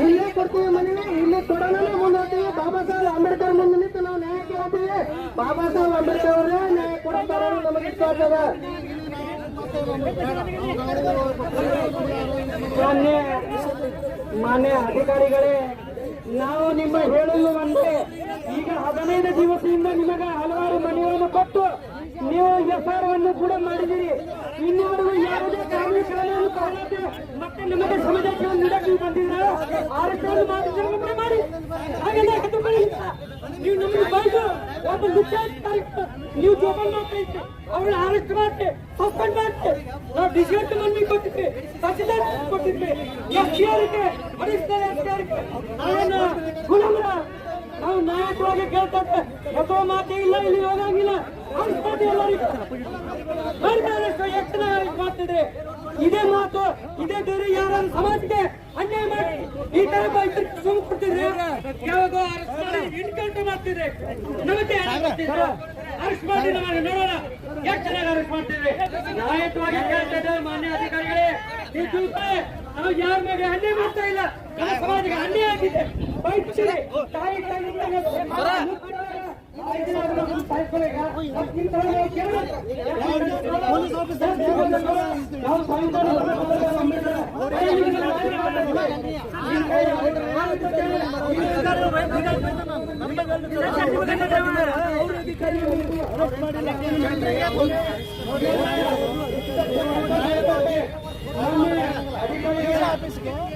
ಇಲ್ಲೇ ಕೊಡ್ತೀವಿ ಮನೆ ಇಲ್ಲಿ ಕೊಡೋಣ, ಮುಂದೆ ಹೋಗ್ತೀವಿ. ಬಾಬಾ ಸಾಹೇಬ್ ಅಂಬೇಡ್ಕರ್ ಮುಂದೆ ನಿಂತು ನಾವು ನ್ಯಾಯ ಕೇಳ್ತೀವಿ. ಬಾಬಾ ಸಾಹೇಬ್ ಅಂಬೇಡ್ಕರ್ ಅವರೇ ನ್ಯಾಯ ಕೊಡ್ತಾರ ನಮಗೆ ಇಷ್ಟ ಮಾನ್ಯ ಮಾನ್ಯ ಅಧಿಕಾರಿಗಳೇ, ನಾವು ನಿಮ್ಮ ಹೇಳಲು ಒಂದೇ ಈಗ ಹದಿನೈದು ದಿವಸದಿಂದ ನಿಮಗೆ ಹಲವಾರು ಮನೆಗಳನ್ನು ಕೊಟ್ಟು ನೀವು ಎಫ್ಐಆರ್ವನ್ನು ಕೂಡ ಮಾಡಿದಿರಿ ಇನ್ನುವರೆಗೂ ಯಾವುದೇ ಕಾನೂನು ಕಾನೂನು ಕಾರಣಕ್ಕೆ ಮತ್ತೆ ನಿಮಗೆ ಸಮಾಜಕ್ಕೆ ನೀಡಕ್ಕೆ ನೀವು ಬಂದಿದ್ರ ಆರಕ್ಷಣೆ ಮಾಡಿ ಮಾಡಿ. ಹಾಗೆಲ್ಲ ಹೆದರ್ಕೊಳ್ಳಿಲ್ಲ. ನೀವು ನಮಗೆ ಬಂದು ಒಬ್ಬ ಮುಖ್ಯಾಧಿಕಾರಿ ನೀವು ಜೋಪಾನ ಮಾಡ್ತಾ ಅವಳ ಅರೆಸ್ಟ್ ಮಾಡಿ ಸಸ್ಪೆಂಡ್ ಮಾಡಿ ನಾವು ಡಿಸಿಟ್ ಮನ್ನಿ ಕೊಟ್ಟಿದ್ವಿ ಸಚಿದಾರ್ ಕೊಟ್ಟಿದ್ವಿ. ಎಸ್ ಆರ್ಗೆ ಅಡಿಷನಲ್ ಎಸ್ ಡಿ ನಾನು ಗುಲಾಮರ ನಾವು ನಾಯಕವಾಗಿ ಕೇಳ್ತಾ ಇದ್ದೆ ಎಷ್ಟೋ ಮಾತೇ ಇಲ್ಲ, ಇಲ್ಲಿ ಹೋಗಂಗಿಲ್ಲ. ಮಾಡಿ ಎಲ್ಲರಿಗೂ. ಬರ್ತಾರೆ ಎಷ್ಟು ಮಾಡ್ತಿದ್ರೆ ಇದೇ ಮಾತು ಇದೇ ಬೇರೆ ಯಾರ ಸಮಾಜಕ್ಕೆ ಅನ್ಯಾಯ ಮಾಡಿ ಈ ತರ ಸುಮ್ ಕೊಡ್ತಿದ್ರೆ ಯಾವಾಗ ಅರೆಸ್ಟ್ ಮಾಡಿ ಎನ್ಕೌಂಟರ್ ಮಾಡ್ತಿದ್ರೆ. ನಮಗೆ ಅರೆಸ್ಟ್ ಮಾಡಿ ನಮ್ಮನ್ನು ನೋಡೋಣ. ಎಷ್ಟು ಚೆನ್ನಾಗಿ ಅರೆಸ್ಟ್ ಮಾಡ್ತಿದ್ರೆ ನ್ಯಾಯತವಾಗಿ ಕೇಳ್ತಾ ಇದ್ದಾರೆ ಮಾನ್ಯ ಅಧಿಕಾರಿಗಳೇ. ನಾವು ಯಾರ ಮೇಲೆ ಅನ್ಯಾಯ ಮಾಡ್ತಾ ಇಲ್ಲ. ನಮ್ಮ ಸಮಾಜಕ್ಕೆ ಅನ್ಯಾಯ ಆಗಿದೆ. ಬೈಕ್ ತಾಯಿ ತಾಯಿ ಅಧಿಕಾರಿಗಳ ಆಫೀಸ್ಗೆ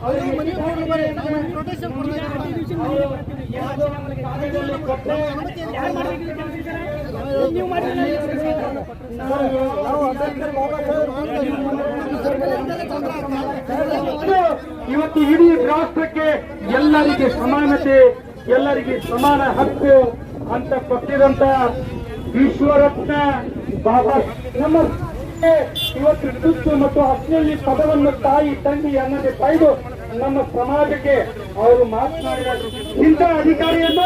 ಅವ್ರಿಗೆ ಮನೆ ಹೋಗಿ ಬರೀ ನಾವು ಪ್ರೊಟೆಕ್ಷನ್ ನೀವು ಮಾಡಿಲ್ಲ ನಾವು ಅದರಿಂದ ಹೋಗಕ್ಕೆ ತೊಂದರೆ ಆಗ್ತದೆ ಇವತ್ತು ಇಡೀ ರಾಷ್ಟ್ರಕ್ಕೆ ಎಲ್ಲರಿಗೆ ಸಮಾನತೆ, ಎಲ್ಲರಿಗೆ ಸಮಾನ ಹಕ್ಕು ಅಂತ ಕೊಟ್ಟಿದಂತ ವಿಶ್ವರತ್ನ ಬಾಬಾ ನಮ್ಮ ಇವತ್ತು ತುತ್ತು ಮತ್ತು ಅಗ್ನಲ್ಲಿ ಪದವನ್ನು ತಾಯಿ ತಂದೆ ಅನ್ನದೆ ಕಾಯ್ದು ನಮ್ಮ ಸಮಾಜಕ್ಕೆ ಅವರು ಮಾತನಾಡಿದ ಇಂಥ ಅಧಿಕಾರಿಯನ್ನ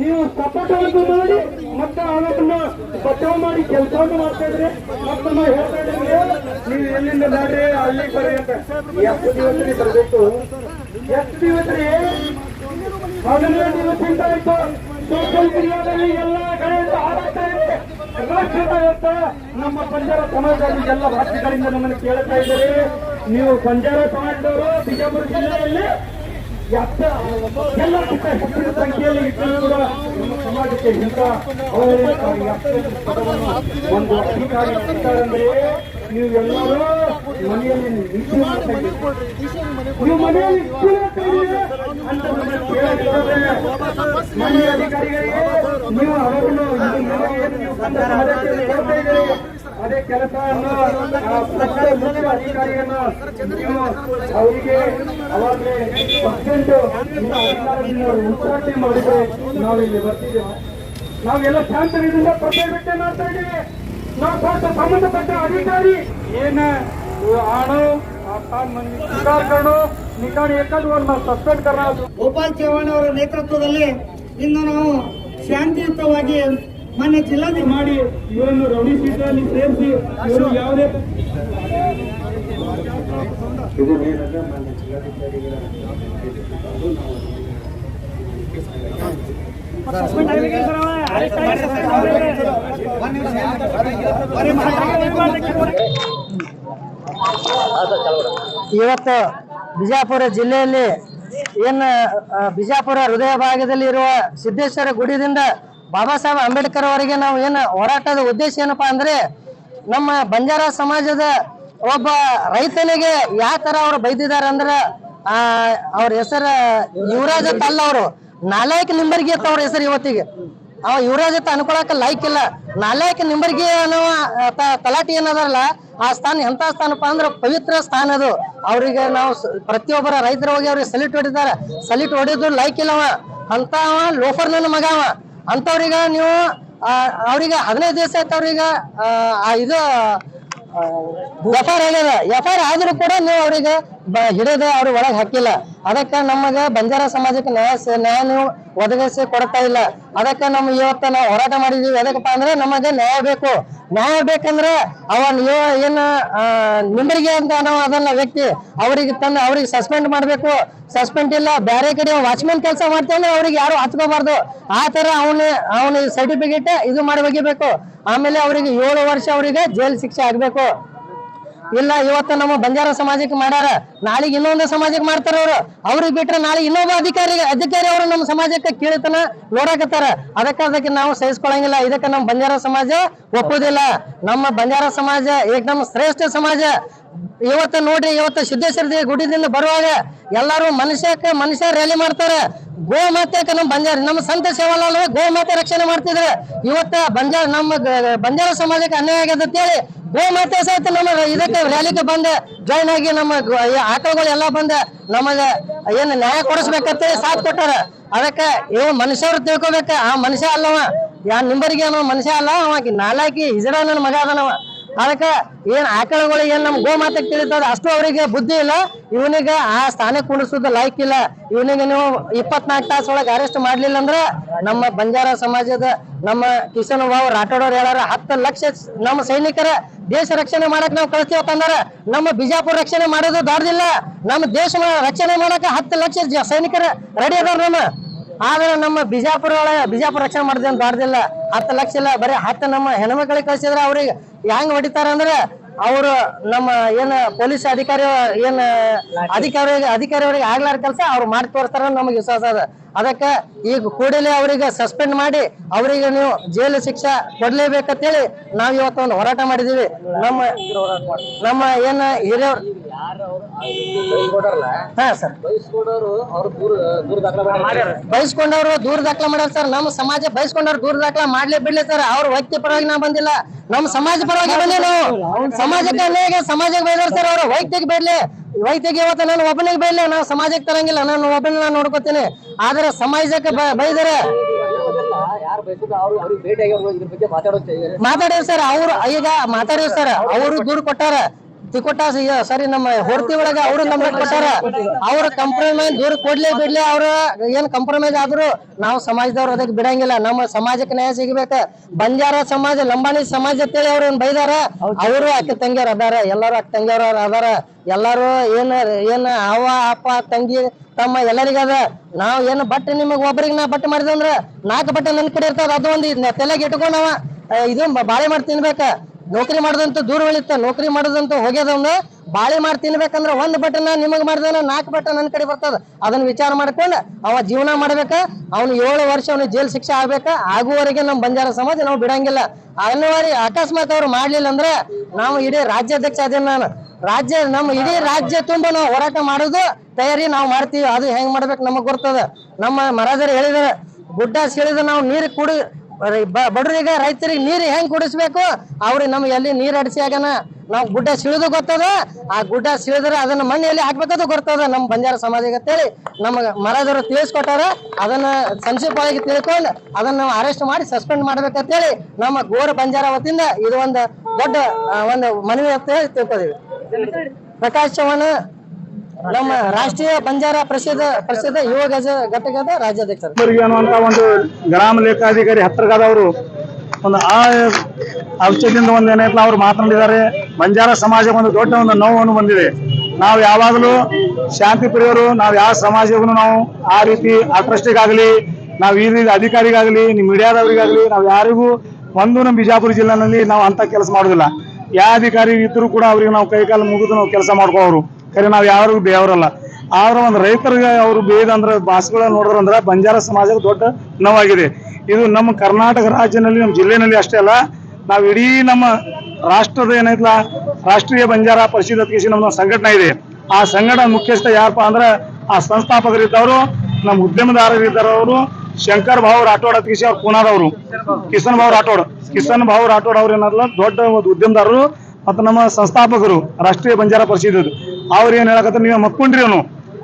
ನೀವು ಸಪೋರ್ಟ್ ಮಾಡಿ ಮತ್ತೆ ಅವರನ್ನ ಬಚಾವ್ ಮಾಡಿ ಕೆಲಸವನ್ನು ಮಾಡ್ತಾ ಇದ್ರೆ ಮತ್ತೆ ಹೇಳ್ತಾ ನೀವು ಎಲ್ಲಿಂದ ಮಾಡ್ರಿ ಅಲ್ಲಿ ಬರ್ರಿ ಅಂತ. ಎಷ್ಟು ದಿವಸ ಬರಬೇಕು? ಎಷ್ಟು ದಿವಸ ರೀ ಹದಿನೈದು ದಿವಸದಿಂದ ಸೋಷಿಯಲ್ ಮೀಡಿಯಾದಲ್ಲಿ ಎಲ್ಲ ಕಡೆಯಿಂದ ಆಡಾಡ್ತಾ ಇದೆ. ನಮ್ಮ ಬಂಜಾರ ಸಮಾಜದಲ್ಲಿ ಎಲ್ಲ ಭಾಷೆಗಳಿಂದ ನಮ್ಮನ್ನು ಕೇಳ್ತಾ ಇದ್ದಾರೆ. ನೀವು ಬಂಜಾರ ಸಮಾಜದವರು ಬಿಜಾಪುರ ಜಿಲ್ಲೆಯಲ್ಲಿ ಎಲ್ಲ ಪುಟ್ಟ ಹೆಚ್ಚಿನ ಸಂಖ್ಯೆಯಲ್ಲಿ ಇದ್ದರೂ ಕೂಡ ಸಮಾಜಕ್ಕೆ ಇಂಥ ಒಂದು ಅಧಿಕಾರಿ ನೀವು ಎಲ್ಲರೂ ಮನೆಯಲ್ಲಿ. ನೀವು ಮನೆಯಲ್ಲಿ ಅಂತ. ಮನೆಯ ಅಧಿಕಾರಿಗಳಿಗೆ ನೀವು ಅವರನ್ನು ನೀವು ಅದೇ ಕೆಲಸವನ್ನು ಅವರಿಗೆ ಉದ್ಘಾಟನೆ ಮಾಡಿದ್ರೆ ನಾವಿಲ್ಲಿ ಬರ್ತಿದ್ದೇವೆ ನಾವೆಲ್ಲ ಶಾಂತರಿಂದ ಪ್ರಜೆ ಬಿಟ್ಟೆ ಮಾಡ್ತಾ ಇದ್ದೇವೆ. ನಾವು ಸ್ವಲ್ಪ ಸಂಬಂಧಪಟ್ಟ ಅಧಿಕಾರಿ. ಏನ? ಆಣೋ ಗೋಪಾಲ್ ಚವಾಣ್ ಅವರ ನೇತೃತ್ವದಲ್ಲಿ ಇಂದು ನಾವು ಶಾಂತಿಯುತವಾಗಿ ಮಾನ್ಯ ಜಿಲ್ಲಾಧಿಕಾರಿ ಮಾಡಿ ಇವರನ್ನು ರೌಡಿ ಸೀಟಲ್ಲಿ ಸೇರಿಸಿ ಇವರು ಯಾವುದೇ ಇದು ಏನಂದ್ರೆ ಮಾನ್ಯ ಜಿಲ್ಲಾಧಿಕಾರಿಗಳ ಇವತ್ತು ಬಿಜಾಪುರ ಜಿಲ್ಲೆಯಲ್ಲಿ ಏನು ಬಿಜಾಪುರ ಹೃದಯ ಭಾಗದಲ್ಲಿ ಇರುವ ಸಿದ್ದೇಶ್ವರ ಗುಡಿದಿಂದ ಬಾಬಾ ಸಾಹೇಬ್ ಅಂಬೇಡ್ಕರ್ ಅವರಿಗೆ ನಾವು ಏನು ಹೋರಾಟದ ಉದ್ದೇಶ ಏನಪ್ಪಾ ಅಂದ್ರೆ ನಮ್ಮ ಬಂಜಾರ ಸಮಾಜದ ಒಬ್ಬ ರೈತನಿಗೆ ಯಾವ ತರ ಅವ್ರು ಬೈದಿದ್ದಾರೆ ಅಂದ್ರೆ, ಆ, ಅವ್ರ ಹೆಸರ ಯುವರಾಜ ತಲ್ಲ ಅವರು. ನಾಲ್ಕು ನಿಂಬರ್ಗಿ ಅಂತ ಅವ್ರ ಹೆಸರು ಇವತ್ತಿಗೆ. ಅವ ಯುವರಾಜ ಅಂತ ಅನ್ಕೊಳಕ ಲೈಕ್ ಇಲ್ಲ. ನಾಲ್ಕು ನಿಂಬರ್ಗಿ ಅನ್ನೋ ತಲಾಟಿ ಏನದಲ್ಲ, ಆ ಸ್ಥಾನ ಎಂತ ಸ್ಥಾನಪ್ಪ ಅಂದ್ರೆ ಪವಿತ್ರ ಸ್ಥಾನ ಅದು. ಅವ್ರಿಗೆ ನಾವು ಪ್ರತಿಯೊಬ್ಬರ ರೈತರ ಹೋಗಿ ಅವ್ರಿಗೆ ಸಲ್ಯೂಟ್ ಹೊಡಿತಾರೆ. ಸಲ್ಯೂಟ್ ಹೊಡಿದ್ರು ಲೈಕ್ ಇಲ್ಲವ ಅಂತ ಅವ ಲೋಫರ್ ನನ್ನ ಮಗ ಅವ. ಅಂತವ್ರಿಗೆ ನೀವು ಅವ್ರಿಗೆ ಹದಿನೈದು ದಿವಸ ಆಯ್ತು ಅವ್ರಿಗೆ ಆ, ಆ, ಇದು ಎಫ್ ಆರ್ ಆಗ್ಯದ. ಎಫ್ ಆರ್ ಆದ್ರೂ ಕೂಡ ನೀವು ಅವ್ರಿಗೆ ಹಿಡಿದು ಅವ್ರ ಒಳಗೆ ಹಾಕಿಲ್ಲ. ಅದಕ್ಕ ನಮಗ ಬಂಜಾರ ಸಮಾಜಕ್ಕೆ ನ್ಯಾಯ ನ್ಯಾಯನು ಒದಗಿಸಿ ಕೊಡ್ತಾ ಇಲ್ಲ. ಅದಕ್ಕ ನಮ್ ಇವತ್ತ ನಾವು ಹೋರಾಟ ಮಾಡಿದೀವಿ. ಅದಕ್ಕಪ್ಪ ಅಂದ್ರೆ ನಮಗೆ ನ್ಯಾಯ ಬೇಕು. ನ್ಯಾಯ ಬೇಕಂದ್ರೆ ಅವನ್ ಏನು ನಿಂಬರಿಗೆ ಅಂತ ನಾವು ಅದನ್ನ ವ್ಯಕ್ತಿ ಅವ್ರಿಗೆ ತಂದು ಅವ್ರಿಗೆ ಸಸ್ಪೆಂಡ್ ಮಾಡ್ಬೇಕು. ಸಸ್ಪೆಂಡ್ ಇಲ್ಲ ಬೇರೆ ಕಡೆ ವಾಚ್ಮೆನ್ ಕೆಲಸ ಮಾಡ್ತೇನೆ ಅವ್ರಿಗೆ ಯಾರು ಹಚ್ಕೋಬಾರ್ದು ಆ ತರ ಅವನ ಅವನ ಸರ್ಟಿಫಿಕೇಟ್ ಇದು ಮಾಡಿ ಒಗಿಬೇಕು. ಆಮೇಲೆ ಅವರಿಗೆ ಏಳು ವರ್ಷ ಅವರಿಗೆ ಜೈಲ್ ಶಿಕ್ಷೆ ಆಗ್ಬೇಕು. ಇಲ್ಲ, ಇವತ್ತು ನಮ್ಮ ಬಂಜಾರ ಸಮಾಜಕ್ಕೆ ಮಾಡ್ಯಾರ. ನಾಳೆಗೆ ಇನ್ನೊಂದು ಸಮಾಜಕ್ಕೆ ಮಾಡ್ತಾರ ಅವ್ರು. ಅವ್ರಿಗೆ ಬಿಟ್ರೆ ನಾಳೆ ಇನ್ನೊಬ್ಬ ಅಧಿಕಾರಿ ಅಧಿಕಾರಿ ಅವರು ನಮ್ಮ ಸಮಾಜಕ್ಕೆ ಕೇಳ್ತಾನ ನೋಡಕತ್ತಾರ. ಅದಕ್ಕೆ ಅದಕ್ಕೆ ನಾವು ಸಹಿಸ್ಕೊಳಂಗಿಲ್ಲ. ಇದಕ್ಕೆ ನಮ್ಮ ಬಂಜಾರ ಸಮಾಜ ಒಪ್ಪುದಿಲ್ಲ. ನಮ್ಮ ಬಂಜಾರ ಸಮಾಜ ಏಕದಮ್ ಶ್ರೇಷ್ಠ ಸಮಾಜ ಇವತ್ತು ನೋಡ್ರಿ, ಇವತ್ತು ಸಿದ್ದೇಶ್ವರ ಗುಡಿದಿಂದ ಬರುವಾಗ ಎಲ್ಲಾರು ಮನುಷ್ಯಕ್ಕೆ ಮನುಷ್ಯ ರ್ಯಾಲಿ ಮಾಡ್ತಾರೆ. ಗೋ ನಮ್ಮ ಬಂಜಾರ ನಮ್ಮ ಸಂತ ಸೇವಾಲಾಲ್ ಗೋ ಮಾತೆ ರಕ್ಷಣೆ ಮಾಡ್ತಿದ್ರೆ. ಇವತ್ತ ಬಂಜಾರ ನಮ್ಮ ಬಂಜಾರ ಸಮಾಜಕ್ಕೆ ಅನ್ಯಾಯ ಆಗ್ಯದ ಅಂತೇಳಿ ಗೋ ಮಾತೆ ಸಹಿತ ನಮ್ಮ ಇದಕ್ಕೆ ರ್ಯಾಲಿಗೆ ಬಂದ ಜಾಯ್ನ್ ಆಗಿ ನಮ್ಮ ಆಟೋಗಳು ಎಲ್ಲ ಬಂದ, ನಮಗೆ ಏನು ನ್ಯಾಯ ಕೊಡಿಸ್ಬೇಕಂತೇಳಿ ಸಾಥ್ ಕೊಟ್ಟಾರ. ಅದಕ್ಕೆ ಏನು ಮನುಷ್ಯರು ತಿಳ್ಕೊಬೇಕ, ಆ ಮನುಷ್ಯ ಅಲ್ಲವ. ಯಾ ನಿಂಬರಿಗೆ ಅನ್ನೋ ಮನುಷ್ಯ ಅಲ್ಲ ಅವಾಗ ನಾಲಾಕಿ ಇಜರಾ ನನ್ನ ಮಗ ಅದನವ. ಅದಕ್ಕ ಏನ್ ಆಕಳಗಳಿಗೆ ನಮ್ ಗೋ ಮಾತಕ್ಕೆ ತಿಳಿತದ ಅಷ್ಟು ಅವರಿಗೆ ಬುದ್ಧಿ ಇಲ್ಲ. ಇವನಿಗೆ ಆ ಸ್ಥಾನಕ್ಕೆ ಕುಣಿಸೋದು ಲೈಕ್ ಇಲ್ಲ. ಇವನಿಗೆ ನೀವು ಇಪ್ಪತ್ನಾಲ್ಕು ತಾಸು ಒಳಗೆ ಅರೆಸ್ಟ್ ಮಾಡ್ಲಿಲ್ಲ ಅಂದ್ರ ನಮ್ಮ ಬಂಜಾರ ಸಮಾಜದ ನಮ್ಮ ಕಿಶನ್ ಬಾಬು ರಾಠೋಡವ್ರು ಹೇಳಾರ ಹತ್ತು ಲಕ್ಷ ನಮ್ಮ ಸೈನಿಕರ ದೇಶ ರಕ್ಷಣೆ ಮಾಡಕ್ ನಾವು ಕಳಿಸ್ತೀವಪ್ಪ ಅಂದಾರ. ನಮ್ಮ ಬಿಜಾಪುರ ರಕ್ಷಣೆ ಮಾಡೋದು ದಾರ್ದಿಲ್ಲ. ನಮ್ಮ ದೇಶ ರಕ್ಷಣೆ ಮಾಡಕ ಹತ್ತು ಲಕ್ಷ ಸೈನಿಕರ ರೆಡಿ ಅದಾರ ನಮ್ಮ. ಆದ್ರೆ ನಮ್ಮ ಬಿಜಾಪುರ ಒಳಗೆ ಬಿಜಾಪುರ ರಕ್ಷಣೆ ಮಾಡಿದೆ ಅಂತ ಹತ್ತು ಲಕ್ಷ ಇಲ್ಲ, ಬರೀ ಹತ್ತು ನಮ್ಮ ಹೆಣ್ಮಕ್ಳಿಗೆ ಕಳ್ಸಿದ್ರ ಅವ್ರಿಗೆ ಹೆಂಗ್ ಹೊಡಿತಾರ ಅಂದ್ರೆ ಅವರು ನಮ್ಮ ಏನ್ ಪೊಲೀಸ್ ಅಧಿಕಾರಿ ಏನ್ ಅಧಿಕಾರಿ ಅಧಿಕಾರಿಯವರಿಗೆ ಆಗ್ಲಾರ ಕೆಲಸ ಅವ್ರು ಮಾಡಿ ತೋರಿಸ್ತಾರ ನಮಗೆ ವಿಶ್ವಾಸ ಅದ. ಅದಕ್ಕೆ ಈಗ ಕೂಡಲೇ ಅವರಿಗೆ ಸಸ್ಪೆಂಡ್ ಮಾಡಿ ಅವರಿಗೆ ನೀವು ಜೈಲು ಶಿಕ್ಷೆ ಕೊಡ್ಲೇಬೇಕಂತೇಳಿ ನಾವು ಇವತ್ತು ಒಂದು ಹೋರಾಟ ಮಾಡಿದೀವಿ. ನಮ್ಮ ನಮ್ಮ ಏನ ಹಿರಿಯವ್ರು ಸರ್. ಬಯಸ್ಕೊಂಡವ್ರು ದೂರ ದಾಖಲೆ ಮಾಡ್ಯಾರ. ಸರ್. ನಮ್ಮ ಸಮಾಜ ಬಯಸ್ಕೊಂಡವ್ರು ದೂರ ದಾಖಲೆ ಮಾಡ್ಲಿ ಬಿಡ್ಲಿ ಸರ್. ಅವ್ರ ವ್ಯಕ್ತಿ ಪರವಾಗಿ ನಾ ಬಂದಿಲ್ಲ. ನಮ್ಮ ಸಮಾಜ ಪರವಾಗಿ ಬಂದಿಲ್ಲ ನಾವು. ಸಮಾಜಕ್ಕೆ ಸಮಾಜಕ್ಕೆ ಬೈದಾರ ಸರ್? ಅವ್ರ ವೈಯಕ್ತಿಕ ಬೈಲಿ ವೈಯಕ್ತಿಕ ಇವತ್ತು ನಾನು ಒಬ್ಬನಿಗೆ ಬೈಲಿ ನಾವು ಸಮಾಜಕ್ಕೆ ತರಂಗಿಲ್ಲ. ನಾನು ಒಬ್ಬನ ನಾನು ನೋಡ್ಕೋತೀನಿ. ಆದ್ರೆ ಸಮಾಜಕ್ಕೆ ಬೈದರೆ ಮಾತಾಡೋದು ಸರ್. ಅವ್ರು ಈಗ ಮಾತಾಡೋದು ಸರ್. ಅವರು ದೂರ ಕೊಟ್ಟಾರ. ತಿಕೊಟ್ಟ ಸರಿ ನಮ್ಮ ಹೊರ್ತಿ ಒಳಗ ಅವರು ನಮ್ಮ ಕೊಟ್ಟಾರ, ಅವ್ರ ಕಂಪ್ರಮೈಸ್ ದೂರ ಕೊಡ್ಲೇ ಬಿಡ್ಲಿ ಅವ್ರ ಏನ್ ಕಂಪ್ರಮೈಸ್ ಆದ್ರು ನಾವು ಸಮಾಜದವ್ರು ಅದಕ್ಕೆ ಬಿಡಂಗಿಲ್ಲ. ನಮ್ಮ ಸಮಾಜಕ್ಕೆ ನ್ಯಾಯ ಸಿಗ್ಬೇಕ. ಬಂಜಾರ ಸಮಾಜ, ಲಂಬಾಣಿ ಸಮಾಜ ಅಂತೇಳಿ ಅವ್ರ ಏನ್ ಬೈದಾರ, ಅವರು ಅಕ್ಕ ತಂಗಿಯರ್ ಅದಾರ, ಎಲ್ಲಾರು ಅಕ್ಕ ತಂಗಿಯವ್ರ ಅದಾರ. ಎಲ್ಲಾರು ಏನ್ ಏನ್ ಅವ ಅಪ್ಪ, ತಂಗಿ, ತಮ್ಮ ಎಲ್ಲರಿಗದ ನಾವ್ ಏನು ಬಟ್ಟೆ ನಿಮಗ್ ಒಬ್ರಿಗೆ ನಾ ಬಟ್ಟೆ ಮಾಡಿದ್ರೆ ನಾಲ್ಕು ಬಟ್ಟೆ ನನ್ ಕಡೆ ಇರ್ತದ, ಅದು ಒಂದು ತಲೆಗೆ ಇಟ್ಕೊಂಡವ ಇದು ಬಾಳೆ ಮಾಡಿ ತಿನ್ಬೇಕ. ನೌಕರಿ ಮಾಡಿದಂತ ದೂರ ಉಳಿತ ನೌಕರಿ ಮಾಡಿದಂತ ಹೋಗ್ಯದವನ್ನ ಬಾಳೆ ಮಾಡಿ ತಿನ್ಬೇಕಂದ್ರ ಒಂದ್ ಬಟನ್ ನಿಮಗ್ ಮಾಡಿದ ನಾಲ್ಕು ಬಟನ್ ನನ್ ಕಡೆ ಬರ್ತದ. ಅದನ್ನ ವಿಚಾರ ಮಾಡ್ಕೊಂಡು ಅವ ಜೀವನ ಮಾಡ್ಬೇಕ, ಅವ್ನು ಏಳು ವರ್ಷ ಅವ್ನ ಜೈಲ್ ಶಿಕ್ಷೆ ಆಗ್ಬೇಕ, ಆಗುವವರೆಗೆ ನಮ್ ಬಂಜಾರ ಸಮಾಜ ನಾವು ಬಿಡಂಗಿಲ್ಲ. ಅನಿವಾರ್ಯ ಅಕಸ್ಮಾತ್ ಅವ್ರು ಮಾಡ್ಲಿಲ್ಲ ಅಂದ್ರ ನಾವು ಇಡೀ ರಾಜ್ಯಾಧ್ಯಕ್ಷ ಅದೇನ್ ನಾನು. ರಾಜ್ಯ ನಮ್ಮ ಇಡೀ ರಾಜ್ಯ ತುಂಬ ನಾವು ಹೋರಾಟ ಮಾಡೋದು, ತಯಾರಿ ನಾವು ಮಾಡ್ತೀವಿ. ಅದು ಹೆಂಗ್ ಮಾಡ್ಬೇಕು ನಮಗ್ ಗೊತ್ತದ ನಮ್ಮ ಮರಾಜರು ಹೇಳಿದಾರೆ ಗುಡ್ಡ ಸಿಳಿದ ನಾವು ನೀರು ಕುಡಿ ಬ- ಬಡವರಿಗೆ ರೈತರಿಗೆ ನೀರು ಹೆಂಗ್ ಕುಡಿಸ್ಬೇಕು? ಅವ್ರಿಗೆ ನಮ್ಗೆ ಎಲ್ಲಿ ನೀರ್ ಅಡಿಸಿ ಆಗನ? ನಾವು ಗುಡ್ಡ ಸಿಳಿದು ಗೊತ್ತದ? ಆ ಗುಡ್ಡ ಸಿಳಿದ್ರೆ ಅದನ್ನ ಮಣ್ಣು ಎಲ್ಲಿ ಹಾಕ್ಬೇಕದು ಗೊತ್ತದ ನಮ್ಮ ಬಂಜಾರ ಸಮಾಜಕ್ಕೆ ಅಂತೇಳಿ ನಮಗ ಮರದವರು ತಿಳಿಸ್ಕೊಟ್ಟಾರ. ಅದನ್ನ ಸಂಕ್ಷಿಪ್ತವಾಗಿ ತಿಳ್ಕೊಂಡು ಅದನ್ನ ನಾವು ಅರೆಸ್ಟ್ ಮಾಡಿ ಸಸ್ಪೆಂಡ್ ಮಾಡ್ಬೇಕಂತೇಳಿ ನಮ್ಮ ಗೋರ ಬಂಜಾರ ವತಿಯಿಂದ ಇದು ಒಂದು ದೊಡ್ಡ ಒಂದು ಮನವಿ ಅಂತ ಹೇಳಿ ತಿಳ್ಕೊದೀವಿ ಪ್ರಕಾಶ್ ಚವ್ಹಾಣ್ ನಮ್ಮ ರಾಷ್ಟ್ರೀಯ ಬಂಜಾರ ಪ್ರಸಿದ್ಧ ಪ್ರಸಿದ್ಧ ಯುವ ಗಜ, ಘಟಕದ ರಾಜ್ಯಾಧ್ಯಕ್ಷರು. ಅನ್ನುವಂತ ಒಂದು ಗ್ರಾಮ ಲೇಖಾಧಿಕಾರಿ ಹತ್ತಿರಗಾದವರು ಒಂದು ಆ ವಿಷಯದಿಂದ ಒಂದು ಏನೈತಲ್ಲ ಅವ್ರು ಮಾತನಾಡಿದ್ದಾರೆ, ಬಂಜಾರ ಸಮಾಜಕ್ಕೆ ಒಂದು ದೊಡ್ಡ ಒಂದು ನೋವನ್ನು ಬಂದಿದೆ. ನಾವು ಯಾವಾಗಲೂ ಶಾಂತಿ ಪ್ರಿಯರು, ನಾವು ಯಾವ ಸಮಾಜವನ್ನು ನಾವು ಆ ರೀತಿ ಆಕ್ರಷ್ಟಿಗಾಗಲಿ ನಾವು ಈ ರೀತಿ ಅಧಿಕಾರಿಗಾಗಲಿ, ನಿಮ್ಮ ಮೀಡಿಯಾದವರಿಗಾಗಲಿ ನಾವು ಯಾರಿಗೂ ಒಂದು ನಮ್ಮ ಬಿಜಾಪುರ ಜಿಲ್ಲೆನಲ್ಲಿ ನಾವು ಅಂತ ಕೆಲಸ ಮಾಡೋದಿಲ್ಲ ಯಾವ ಅಧಿಕಾರಿ ಇದ್ರೂ ಕೂಡ ಅವ್ರಿಗೆ ನಾವು ಕೈಕಾಲು ಮುಗಿದು ನಾವು ಕೆಲಸ ಮಾಡ್ಕೋರು ಖರೆ, ನಾವು ಯಾರು ಬೇಯವರಲ್ಲ ಆದ್ರೆ ಒಂದು ರೈತರಿಗೆ ಅವರು ಬೇಯ್ದಂದ್ರೆ ಭಾಷೆಗಳ ನೋಡ್ರಂದ್ರ ಬಂಜಾರ ಸಮಾಜಕ್ಕೆ ದೊಡ್ಡ ನೋವಾಗಿದೆ. ಇದು ನಮ್ಮ ಕರ್ನಾಟಕ ರಾಜ್ಯನಲ್ಲಿ, ನಮ್ಮ ಜಿಲ್ಲೆನಲ್ಲಿ ಅಷ್ಟೇ ಅಲ್ಲ, ನಾವು ಇಡೀ ನಮ್ಮ ರಾಷ್ಟ್ರದ ಏನೈತಲ್ಲ, ರಾಷ್ಟ್ರೀಯ ಬಂಜಾರ ಪರಿಷತ್ ಕೇಸಿ ನಮ್ಮ ಸಂಘಟನೆ ಇದೆ. ಆ ಸಂಘಟನ ಮುಖ್ಯಸ್ಥ ಯಾರಪ್ಪ ಅಂದ್ರೆ ಆ ಸಂಸ್ಥಾಪಕರಿದ್ದವರು ನಮ್ಮ ಉದ್ಯಮದಾರರಿದ್ದಾರವರು ಶಂಕರ್ ಭಾವ್ ರಾಠೋಡ್ ಅತ್ಕಿಸಿ ಅವ್ರ. ಪುನಾದವರು ಕಿಸನ್ ಭಾವ್ ರಾಠೋಡ್. ಕಿಸನ್ ಭಾವ್ ರಾಠೋಡ್ ಅವ್ರು ಏನಾರಲ್ಲ ದೊಡ್ಡ ಒಂದು ಉದ್ಯಮದಾರರು ಮತ್ತು ನಮ್ಮ ಸಂಸ್ಥಾಪಕರು, ರಾಷ್ಟ್ರೀಯ ಬಂಜಾರ ಪರಿಷತ್ ಅವ್ರು ಏನ್ ಹೇಳಕತ್ತ ನೀವು ಮಕ್ಕೊಂಡ್ರಿ ಅವನು.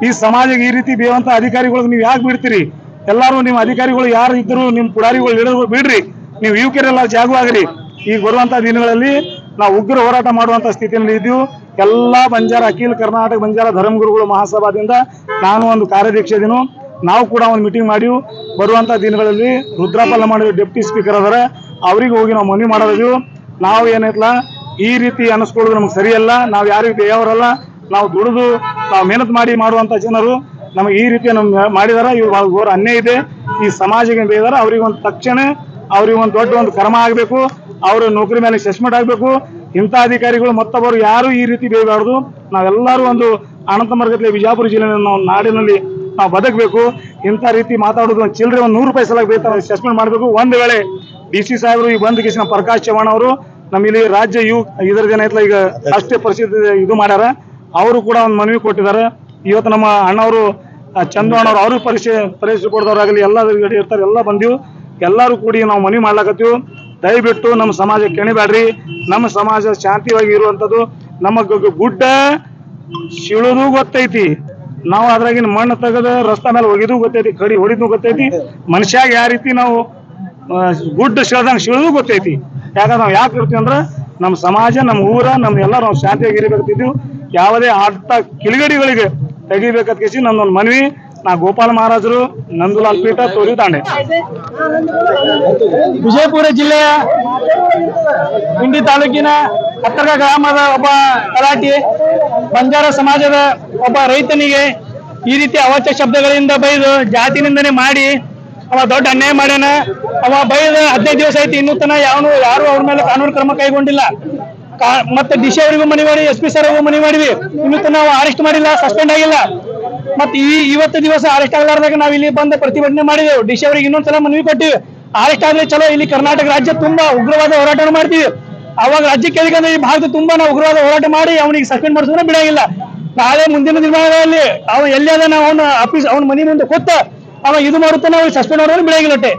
ಈ ಸಮಾಜಕ್ಕೆ ಈ ರೀತಿ ಬೇವಂತ ಅಧಿಕಾರಿಗಳಿಗೆ ನೀವು ಯಾಕೆ ಬಿಡ್ತೀರಿ? ಎಲ್ಲಾರು ನಿಮ್ಮ ಅಧಿಕಾರಿಗಳು ಯಾರು ಇದ್ದರೂ ನಿಮ್ಮ ಪುಡಾರಿಗಳು ಹಿಡಿದು ಬಿಡ್ರಿ. ನೀವು ಯುವಕರೆಲ್ಲ ಜಾಗವಾಗ್ರಿ. ಈಗ ಬರುವಂತ ದಿನಗಳಲ್ಲಿ ನಾವು ಉಗ್ರ ಹೋರಾಟ ಮಾಡುವಂತ ಸ್ಥಿತಿಯಲ್ಲಿ ಇದ್ದೀವಿ. ಎಲ್ಲಾ ಬಂಜಾರ, ಅಖಿಲ ಕರ್ನಾಟಕ ಬಂಜಾರ ಧರ್ಮಗುರುಗಳು ಮಹಾಸಭಾದಿಂದ ನಾನು ಒಂದು ಕಾರ್ಯಾಧ್ಯಕ್ಷದಿನು ನಾವು ಕೂಡ ಒಂದು ಮೀಟಿಂಗ್ ಮಾಡಿವು. ಬರುವಂತ ದಿನಗಳಲ್ಲಿ ರುದ್ರಾಪಲ್ಲ ಮಾಡಿದ್ವಿ ಡೆಪ್ಟಿ ಸ್ಪೀಕರ್ ಅದರ ಅವ್ರಿಗೆ ಹೋಗಿ ನಾವು ಮನವಿ ಮಾಡಿದ್ವಿ ನಾವು ಏನೈತಲ್ಲ ಈ ರೀತಿ ಅನಿಸ್ಕೊಳ್ಳೋದು ನಮ್ಗೆ ಸರಿಯಲ್ಲ. ನಾವು ಯಾರಿಗೂ ಬೇಯವರಲ್ಲ ನಾವು ದುಡಿದು ನಾವು ಮೆಹನತ್ ಮಾಡಿ ಮಾಡುವಂತ ಜನರು ನಮಗೆ ಈ ರೀತಿ ನಮ್ಗೆ ಮಾಡಿದಾರ ಇವ್ರು ಘೋರ ಅನ್ಯಾಯ ಇದೆ. ಈ ಸಮಾಜಕ್ಕೆ ಬೇದಾರ ಅವ್ರಿಗೆ ಒಂದು ತಕ್ಷಣ ಅವ್ರಿಗೆ ಒಂದು ದೊಡ್ಡ ಒಂದು ಕ್ರಮ ಆಗಬೇಕು ಅವ್ರ ನೌಕರಿ ಮೇಲೆ ಸಸ್ಪೆಂಡ್ ಆಗಬೇಕು. ಇಂಥ ಅಧಿಕಾರಿಗಳು ಮತ್ತೊಬ್ಬರು ಯಾರು ಈ ರೀತಿ ಬೇಯಬಾರ್ದು. ನಾವೆಲ್ಲರೂ ಒಂದು ಅನಂತ ಮಾರ್ಗದಲ್ಲಿ ವಿಜಯಪುರ ಜಿಲ್ಲೆ ನಾವು ನಾಡಿನಲ್ಲಿ ನಾವು ಬದುಕಬೇಕು. ಇಂಥ ರೀತಿ ಮಾತಾಡೋದು ಒಂದು ಚಿಲ್ಲರೆ ಒಂದು ನೂರು ರೂಪಾಯಿ ಸಲ ಬೇಕು ಸಸ್ಪೆಂಡ್ ಮಾಡಬೇಕು. ಒಂದು ವೇಳೆ ಡಿ ಸಿ ಸಾಹೇಬರು ಈ ಬಂದ್ ಕಿಸಿನ ಪ್ರಕಾಶ್ ಚವಾಣ್ ಅವರು ನಮ್ಮಲ್ಲಿ ರಾಜ್ಯ ಯು ಐತ್ಲ ಈಗ ರಾಷ್ಟ್ರೀಯ ಪರಿಸ್ಥಿತಿ ಇದು ಮಾಡ್ಯಾರ. ಅವರು ಕೂಡ ಒಂದು ಮನವಿ ಕೊಟ್ಟಿದ್ದಾರೆ. ಇವತ್ತು ನಮ್ಮ ಅಣ್ಣವರು ಚಂದು ಅಣ್ಣವ್ರು ಅವರು ಪರೀಕ್ಷೆ ಪರೀಕ್ಷೆ ಕೊಡ್ದವ್ರಾಗಲಿ ಎಲ್ಲ ಇರ್ತಾರೆ, ಎಲ್ಲ ಬಂದಿವು. ಎಲ್ಲರೂ ಕೂಡಿ ನಾವು ಮನವಿ ಮಾಡ್ಲಾಕತ್ತೀವಿ. ದಯವಿಟ್ಟು ನಮ್ಮ ಸಮಾಜ ಕೆಣಿಬೇಡ್ರಿ ನಮ್ಮ ಸಮಾಜ ಶಾಂತಿಯಾಗಿ ಇರುವಂಥದ್ದು. ನಮ್ಮ ಗುಡ್ಡ ಸಿಳುದು ಗೊತ್ತೈತಿ. ನಾವು ಅದ್ರಾಗಿನ ಮಣ್ಣು ತೆಗೆದ ರಸ್ತಾ ಮೇಲೆ ಒಗಿದು ಗೊತ್ತೈತಿ, ಕಡಿ ಹೊಡಿದು ಗೊತ್ತೈತಿ. ಮನುಷ್ಯಾಗ ಯಾವ ರೀತಿ ನಾವು ಗುಡ್ಡ ಶಿಳ್ದಂಗೆ ಶಿಳುದು ಗೊತ್ತೈತಿ. ಯಾಕಂದ್ರೆ ನಾವು ಯಾಕೆ ಇರ್ತೀವಿ ಅಂದ್ರೆ, ನಮ್ಮ ಸಮಾಜ, ನಮ್ಮ ಊರ, ನಮ್ಮ ಎಲ್ಲ ನಾವು ಶಾಂತಿಯಾಗಿ ಇರಬೇಕಂತಿದ್ದೀವಿ ಯಾವುದೇ ಆಟ ಕಿಳಿಗಡಿಗಳಿಗೆ ತೆಗಿಬೇಕಂತ ಕೇಸಿ ನನ್ನೊಂದು ಮನವಿ. ನಾ ಗೋಪಾಲ ಮಹಾರಾಜರು ನಂದುಲಾಲ್ ಪೀಠ ತೋರಿ ತಾಂಡೆ ವಿಜಯಪುರ ಜಿಲ್ಲೆಯ ಹಿಂಡಿ ತಾಲೂಕಿನ ಹತ್ತರ್ಗ ಗ್ರಾಮದ ಒಬ್ಬ ತಲಾಟಿ, ಬಂಜಾರ ಸಮಾಜದ ಒಬ್ಬ ರೈತನಿಗೆ ಈ ರೀತಿ ಅವಾಚ್ಯ ಶಬ್ದಗಳಿಂದ ಬೈದು ಜಾತಿ ನಿಂದನೆ ಮಾಡಿ ಅವ ದೊಡ್ಡ ಅನ್ಯಾಯ ಮಾಡ್ಯಾನ. ಅವ ಬೈದ ಹದಿನೈದು ದಿವಸ ಐತಿ ಇನ್ನೂ ತನ ಯಾವನು ಯಾರು ಅವ್ರ ಮೇಲೆ ಕಾನೂನು ಕ್ರಮ ಕೈಗೊಂಡಿಲ್ಲ. ಮತ್ತೆ ಡಿಸಿ ಅವರಿಗೂ ಮನವಿ ಮಾಡಿ ಎಸ್ ಪಿ ಸರ್ ಅವರಿಗೂ ಮನವಿ ಮಾಡಿವಿ ತನ ನಾವು ಅರೆಸ್ಟ್ ಮಾಡಿಲ್ಲ ಸಸ್ಪೆಂಡ್ ಆಗಿಲ್ಲ. ಮತ್ತೆ ಈ ಇವತ್ತು ದಿವಸ ಅರೆಸ್ಟ್ ಆಗಲಾರ್ದಾಗ ನಾವು ಇಲ್ಲಿ ಬಂದು ಪ್ರತಿಭಟನೆ ಮಾಡಿದೆವು. ಡಿಸಿ ಅವರಿಗೆ ಇನ್ನೊಂದ್ಸಲ ಮನವಿ ಕೊಟ್ಟಿವಿ. ಅರೆಸ್ಟ್ ಆದ್ರೆ ಚಲೋ, ಇಲ್ಲಿ ಕರ್ನಾಟಕ ರಾಜ್ಯ ತುಂಬಾ ಉಗ್ರವಾದ ಹೋರಾಟ ಮಾಡ್ತೀವಿ. ಅವಾಗ ರಾಜ್ಯಕ್ಕೆ ಎದಕ್ಕಂದ್ರೆ ಈ ಭಾಗದ ತುಂಬಾ ನಾವು ಉಗ್ರವಾದ ಹೋರಾಟ ಮಾಡಿ, ಅವನಿಗೆ ಸಸ್ಪೆಂಡ್ ಮಾಡಿಸೋದ್ರೆ ಬಿಡಂಗಿಲ್ಲ. ನಾಳೆ ಮುಂದಿನ ದಿನಗಳಲ್ಲಿ ಅವ ಎಲ್ಲಿ ಅದ ನಾವು ಅವನ ಆಫೀಸ್ ಅವನ ಮನೆ ಮುಂದೆ ಕೂತ ಅವ ಇದು ಮಾಡುತ್ತಾನೆ ಅವ್ನಿಗೆ ಸಸ್ಪೆಂಡ್ ಮಾಡೋದ್ರೆ ಬಿಡಂಗಿಲ್ಲ ಅಷ್ಟೇ